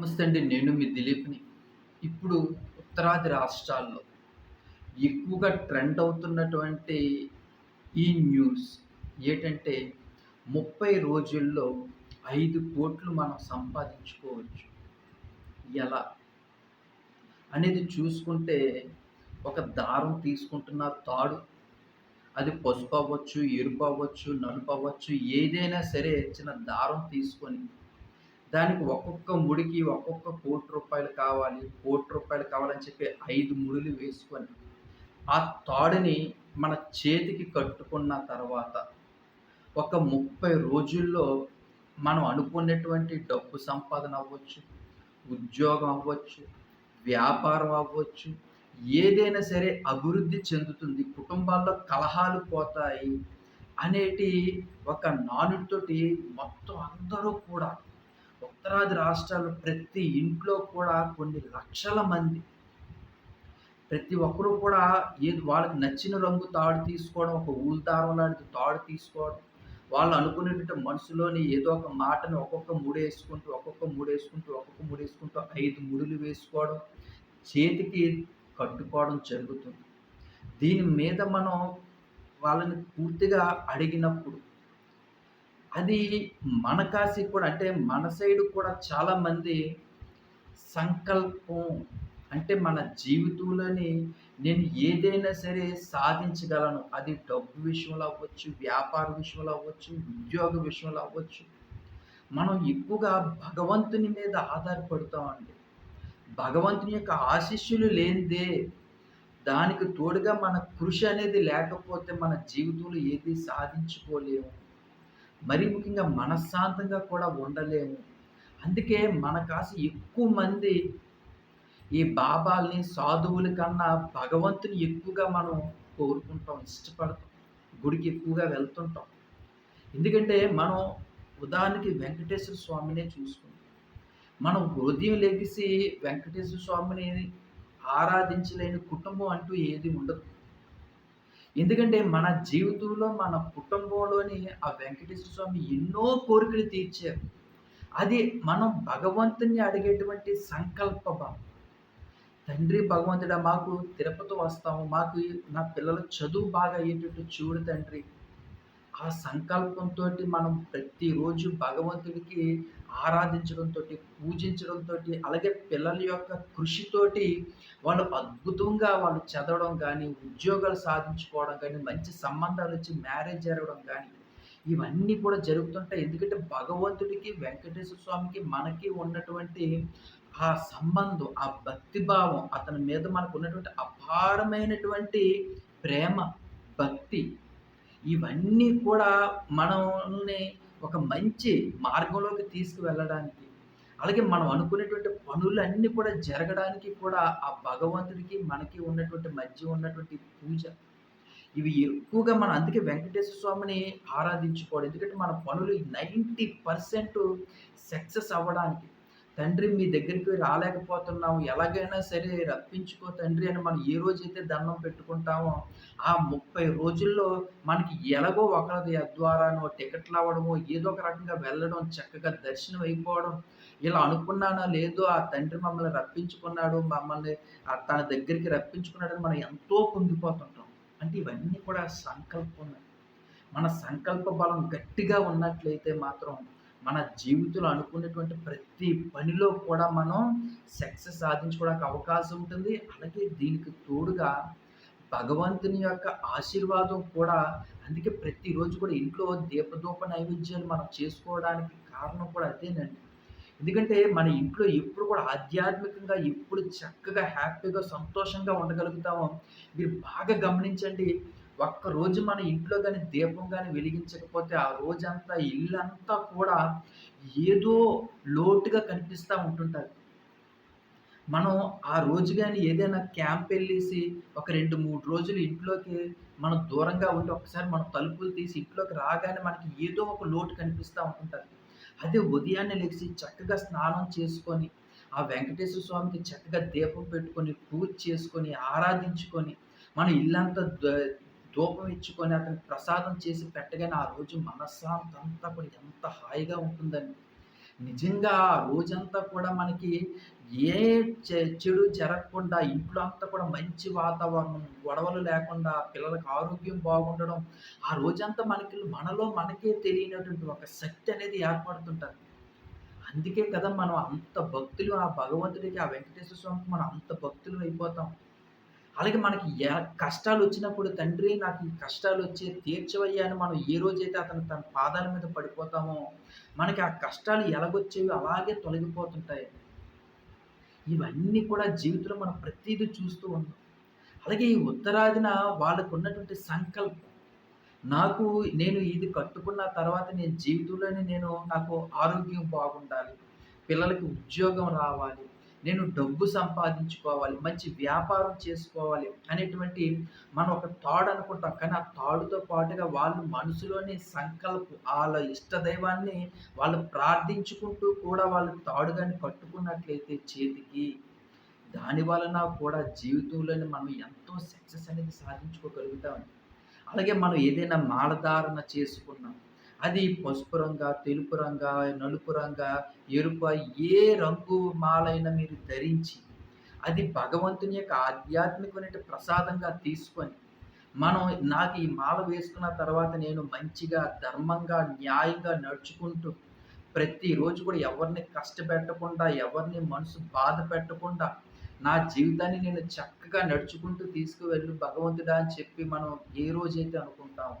నమస్తే అండి నేను మీ దిలీప్ని. ఇప్పుడు ఉత్తరాది రాష్ట్రాల్లో ఎక్కువగా ట్రెండ్ అవుతున్నటువంటి ఈ న్యూస్ ఏంటంటే ముప్పై రోజుల్లో ఐదు కోట్లు మనం సంపాదించుకోవచ్చు. ఎలా? అనేది చూసుకుంటే ఒక దారం తీసుకుంటున్న తాడు. అది పసుపు అవ్వచ్చు ఎరుపు అవ్వచ్చు నలుపు అవ్వచ్చు ఏదైనా సరే చిన్న దారం తీసుకొని దానికి ఒక్కొక్క ముడికి ఒక్కొక్క కోటి రూపాయలు కావాలి కోటి రూపాయలు కావాలని చెప్పి ఐదు ముడులు వేసుకొని ఆ తాడుని మన చేతికి కట్టుకున్న తర్వాత ఒక ముప్పై రోజుల్లో మనం అనుకున్నటువంటి డబ్బు సంపాదన అవ్వచ్చు ఉద్యోగం అవ్వచ్చు వ్యాపారం అవ్వచ్చు ఏదైనా సరే అభివృద్ధి చెందుతుంది కుటుంబాల్లో కలహాలు పోతాయి అనేటి ఒక నానుడితోటి మొత్తం అందరూ కూడా ఉత్తరాది రాష్ట్రాలు ప్రతి ఇంట్లో కూడా కొన్ని లక్షల మంది. ప్రతి ఒక్కరూ కూడా ఏది వాళ్ళకి నచ్చిన రంగు తాడు తీసుకోవడం ఒక ఊల్దారం లాంటి తాడు తీసుకోవడం వాళ్ళు అనుకునేటువంటి మనసులోని ఏదో ఒక మాటను ఒక్కొక్క ముడేసుకుంటూ ఒక్కొక్క ముడేసుకుంటూ ఒక్కొక్క ముడేసుకుంటూ ఐదు ముడులు వేసుకోవడం చేతికి కట్టుకోవడం జరుగుతుంది. దీని మీద మనం వాళ్ళని పూర్తిగా అడిగినప్పుడు అది మన కాశీ కూడా అంటే మన సైడ్ కూడా చాలామంది సంకల్పం అంటే మన జీవితంలోని నేను ఏదైనా సరే సాధించగలను. అది డబ్బు విషయంలో అవ్వచ్చు వ్యాపార విషయంలో అవ్వచ్చు ఉద్యోగ విషయంలో అవ్వచ్చు. మనం ఎక్కువగా భగవంతుని మీద ఆధారపడతామండి భగవంతుని యొక్క ఆశిష్యులు లేనిదే దానికి తోడుగా మన కృషి అనేది లేకపోతే మన జీవితంలో ఏది సాధించుకోలేము. మరి ముఖ్యంగా మనశ్శాంతంగా కూడా ఉండలేము. అందుకే మన కాసి ఎక్కువ మంది ఈ బాబాల్ని సాధువుల కన్నా భగవంతుని ఎక్కువగా మనం కోరుకుంటాం ఇష్టపడతాం గుడికి ఎక్కువగా వెళ్తుంటాం. ఎందుకంటే మనం ఉదాహరణకి వెంకటేశ్వర స్వామినే చూసుకుంటాం. మనం హృదయం లెగిసి వెంకటేశ్వర స్వామిని ఆరాధించలేని కుటుంబం అంటూ ఏది ఉండదు. ఎందుకంటే మన జీవితంలో మన కుటుంబంలోని ఆ వెంకటేశ్వర స్వామి ఎన్నో కోరికలు తీర్చారు. అది మనం భగవంతుని అడిగేటువంటి సంకల్ప భావం తండ్రి భగవంతుడా మాకు తిరుపతి వస్తాము మాకు నా పిల్లల చదువు బాగా అయ్యేటట్టు చూడు తండ్రి. ఆ సంకల్పంతో మనం ప్రతిరోజు భగవంతుడికి ఆరాధించడంతో పూజించడంతో అలాగే పిల్లల యొక్క కృషితోటి వాళ్ళు అద్భుతంగా వాళ్ళు చదవడం కానీ ఉద్యోగాలు సాధించుకోవడం కానీ మంచి సంబంధాలు వచ్చి మ్యారేజ్ జరగడం కానీ ఇవన్నీ కూడా జరుగుతుంటాయి. ఎందుకంటే భగవంతుడికి వెంకటేశ్వర స్వామికి మనకి ఉన్నటువంటి ఆ సంబంధం ఆ భక్తిభావం అతని మీద మనకు ఉన్నటువంటి అపారమైనటువంటి ప్రేమ భక్తి ఇవన్నీ కూడా మనల్ని ఒక మంచి మార్గంలోకి తీసుకువెళ్ళడానికి అలాగే మనం అనుకునేటువంటి పనులన్నీ కూడా జరగడానికి కూడా ఆ భగవంతుడికి మనకి ఉన్నటువంటి మధ్య ఉన్నటువంటి పూజ. ఇవి ఎక్కువగా మనం అందుకే వెంకటేశ్వర స్వామిని ఆరాధించుకోవడం ఎందుకంటే మన పనులు నైంటీ పర్సెంట్ సక్సెస్ అవ్వడానికి తండ్రి మీ దగ్గరికి రాలేకపోతున్నాము ఎలాగైనా సరే రప్పించుకో తండ్రి అని మనం ఏ రోజైతే దండం పెట్టుకుంటామో ఆ ముప్పై రోజుల్లో మనకి ఎలాగో ఒకరి ద్వారానో టికెట్లు అవ్వడమో ఏదో ఒక రకంగా వెళ్ళడం చక్కగా దర్శనం అయిపోవడం ఇలా అనుకున్నానా లేదో ఆ తండ్రి మమ్మల్ని రప్పించుకున్నాడు మమ్మల్ని తన దగ్గరికి రప్పించుకున్నాడని మనం ఎంతో పొంగిపోతుంటాం. అంటే ఇవన్నీ కూడా సంకల్పం మన సంకల్ప బలం గట్టిగా ఉన్నట్లయితే మాత్రం మన జీవితంలో అనుకున్నటువంటి ప్రతి పనిలో కూడా మనం సక్సెస్ సాధించుకోవడానికి అవకాశం ఉంటుంది. అలాగే దీనికి తోడుగా భగవంతుని యొక్క ఆశీర్వాదం కూడా అందుకే ప్రతిరోజు కూడా ఇంట్లో దీపదూప నైవేద్యాలు మనం చేసుకోవడానికి కారణం కూడా అదేనండి. ఎందుకంటే మన ఇంట్లో ఎప్పుడు కూడా ఆధ్యాత్మికంగా ఎప్పుడు చక్కగా హ్యాపీగా సంతోషంగా ఉండగలుగుతామో మీరు బాగా గమనించండి. ఒక్కరోజు మన ఇంట్లో కానీ దీపం కానీ వెలిగించకపోతే ఆ రోజంతా ఇల్లంతా కూడా ఏదో లోటుగా కనిపిస్తూ ఉంటుంటుంది. మనం ఆ రోజు కానీ ఏదైనా క్యాంప్ వెళ్ళేసి ఒక రెండు మూడు రోజులు ఇంట్లోకి మనం దూరంగా ఉండి ఒకసారి మనం తలుపులు తీసి ఇంట్లోకి రాగానే మనకి ఏదో ఒక లోటు కనిపిస్తూ ఉంటుంటుంది. అదే ఉదయాన్నే లేచి చక్కగా స్నానం చేసుకొని ఆ వెంకటేశ్వర స్వామికి చక్కగా దీపం పెట్టుకొని పూజ చేసుకొని ఆరాధించుకొని మన ఇల్లంతా ధూపం ఇచ్చుకొని అతనికి ప్రసాదం చేసి పెట్టగానే ఆ రోజు మనశ్శాంతి అంతా కూడా ఎంత హాయిగా ఉంటుందండి నిజంగా ఆ రోజంతా కూడా మనకి ఏ చె చెడు జరగకుండా ఇంట్లో అంతా కూడా మంచి వాతావరణం, గొడవలు లేకుండా, పిల్లలకి ఆరోగ్యం బాగుండడం, ఆ రోజంతా మనకి మనలో మనకే తెలియనటువంటి ఒక శక్తి అనేది ఏర్పడుతుంటుంది అందుకే కదా మనం అంత భక్తులు ఆ భగవంతుడికి, ఆ వెంకటేశ్వర స్వామికి మనం అంత భక్తులు అయిపోతాం. అలాగే మనకి కష్టాలు వచ్చినప్పుడు తండ్రి నాకు ఈ కష్టాలొచ్చి తీర్చవయ్యా అని మనం ఏ రోజైతే అతను తన పాదాల మీద పడిపోతామో, మనకి ఆ కష్టాలు ఎలాగొచ్చేవి అలాగే తొలగిపోతుంటాయి. ఇవన్నీ కూడా జీవితంలో మనం ప్రతిదీ చూస్తూ ఉన్నాం. అలాగే ఈ ఉత్తరాదిన వాళ్ళకు ఉన్నటువంటి సంకల్పం. నాకు నేను ఇది కట్టుకున్న తర్వాత నేను జీవితంలోనే నేను నాకు ఆరోగ్యం బాగుండాలి. పిల్లలకి ఉద్యోగం రావాలి. నేను డబ్బు సంపాదించుకోవాలి. మంచి వ్యాపారం చేసుకోవాలి అనేటువంటి మనం ఒక తాడు అనుకుంటాం. కానీ ఆ తాడుతో పాటుగా వాళ్ళు మనసులోని సంకల్పం వాళ్ళ ఇష్ట దైవాన్ని వాళ్ళు ప్రార్థించుకుంటూ కూడా వాళ్ళు తాడుగాని కట్టుకున్నట్లయితే చేతికి, దాని వలన కూడా జీవితంలోని మనం ఎంతో సక్సెస్ అనేది సాధించుకోగలుగుతామండి. అలాగే మనం ఏదైనా మాలధారణ చేసుకున్నాం. అది పసుపు రంగా, తెలుపు రంగా, నలుపు రంగా, ఎరుప ఏ రంగు మాలైనా మీరు ధరించి, అది భగవంతుని యొక్క ఆధ్యాత్మికమైన ప్రసాదంగా తీసుకొని, మనం నాకు ఈ మాల వేసుకున్న తర్వాత నేను మంచిగా, ధర్మంగా, న్యాయంగా నడుచుకుంటూ, ప్రతిరోజు కూడా ఎవరిని కష్టపెట్టకుండా, ఎవరిని మనసు బాధ పెట్టకుండా, నా జీవితాన్ని నేను చక్కగా నడుచుకుంటూ తీసుకువెళ్ళు భగవంతుడా అని చెప్పి మనం ఏ రోజైతే అనుకుంటామో,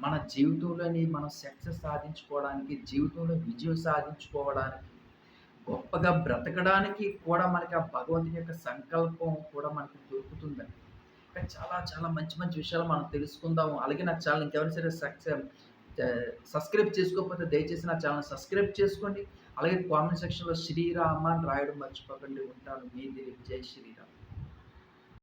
మన జీవితంలోని మనం సక్సెస్ సాధించుకోవడానికి, జీవితంలో విజయం సాధించుకోవడానికి, గొప్పగా బ్రతకడానికి కూడా మనకి ఆ భగవంతుని యొక్క సంకల్పం కూడా మనకి దొరుకుతుందండి. ఇంకా చాలా చాలా మంచి మంచి విషయాలు మనం తెలుసుకుందాము. అలాగే నా ఛానల్ ఇంకెవరైనా సరే సక్సెస్ సబ్స్క్రైబ్ చేసుకోకపోతే దయచేసి నా ఛానల్ సబ్స్క్రైబ్ చేసుకోండి. అలాగే కామెంట్ సెక్షన్‌లో శ్రీరామ అని రాయడం మర్చిపోకండి. ఉంటాను. మీ దిలీప్. జై శ్రీరామ్.